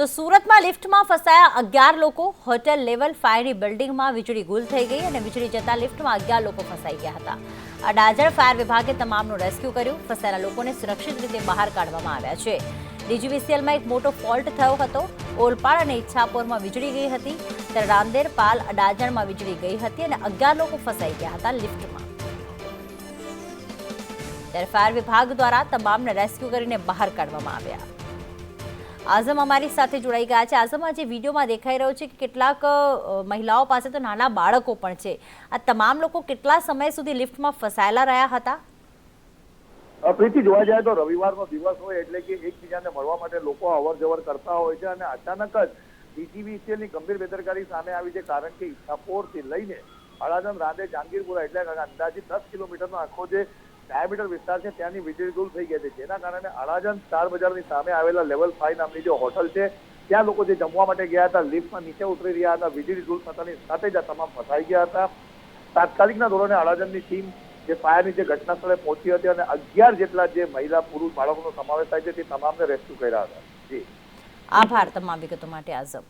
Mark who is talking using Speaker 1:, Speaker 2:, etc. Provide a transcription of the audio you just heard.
Speaker 1: તો સુરતમાં લિફ્ટમાં ફસાયા અગિયાર લોકો. હોટેલ લેવલ ફાયરની બિલ્ડિંગમાં વીજળી ગુલ થઈ ગઈ અને વીજળી જતા લિફ્ટમાં અગિયાર લોકો ફસાઈ ગયા હતા. અડાજણ ફાયર વિભાગે તમામનું રેસ્ક્યુ કર્યું. ફસાયેલા લોકોને સુરક્ષિત રીતે બહાર કાઢવામાં આવ્યા છે. ડીજીવીસીએલમાં એક મોટો ફોલ્ટ થયો હતો. ઓલપાડ અને ઈચ્છાપોરમાં વીજળી ગઈ હતી. ત્યારે રાંદેર પાલ અડાજણમાં વીજળી ગઈ હતી અને અગિયાર લોકો ફસાઈ ગયા હતા લિફ્ટમાં. ત્યારે ફાયર વિભાગ દ્વારા તમામને રેસ્ક્યુ કરીને બહાર કાઢવામાં આવ્યા. આઝમ અમારી સાથે જોડાઈ ગયા છે. આઝમ, આજે વિડીયોમાં દેખાઈ રહ્યો છે કે કેટલાક મહિલાઓ પાસે તો નાના બાળકો પણ છે. આ તમામ લોકો કેટલા સમય સુધી લિફ્ટમાં ફસાયેલા રહ્યા હતા?
Speaker 2: પ્રીતિ જોવા જાય તો રવિવારનો દિવસ હોય એટલે કે એકબીજાને મળવા માટે લોકો અવર જવર કરતા હોય છે અને અચાનક જ ડીજીવીસીએલની ગંભીર બેદરકારી સામે આવી છે. કારણ કે ઈચ્છાપોરથી લઈને અડાજણ રાંદે જાંગીરપુરા એટલે અંદાજિત દસ કિલોમીટરનો આખો જે ડાયામીટર વિસ્તાર છે, ત્યાંની વીજળી ગુલ થઈ ગઈ હતી. જેના કારણે અડાજણ સ્ટાર બજારની સામે આવેલા લેવલ ફાઈવ નામની જે હોટલ છે, ત્યાં લોકો જે જમવા માટે ગયા હતા, લિફ્ટમાં નીચે ઉતરી રહ્યા હતા, વીજળી ગુલ થતાની સાથે જ આ તમામ ફસાઈ ગયા હતા. તાત્કાલિકના ધોરણે અડાજણની ટીમ જે ફાયરની જે ઘટના સ્થળે પહોંચી હતી અને અગિયાર જેટલા જે મહિલા, પુરુષ, બાળકોનો સમાવેશ થાય છે, તે તમામને રેસ્ક્યુ કર્યા હતા. જી.
Speaker 1: આભાર તમામ વિગતો માટે, આઝમ.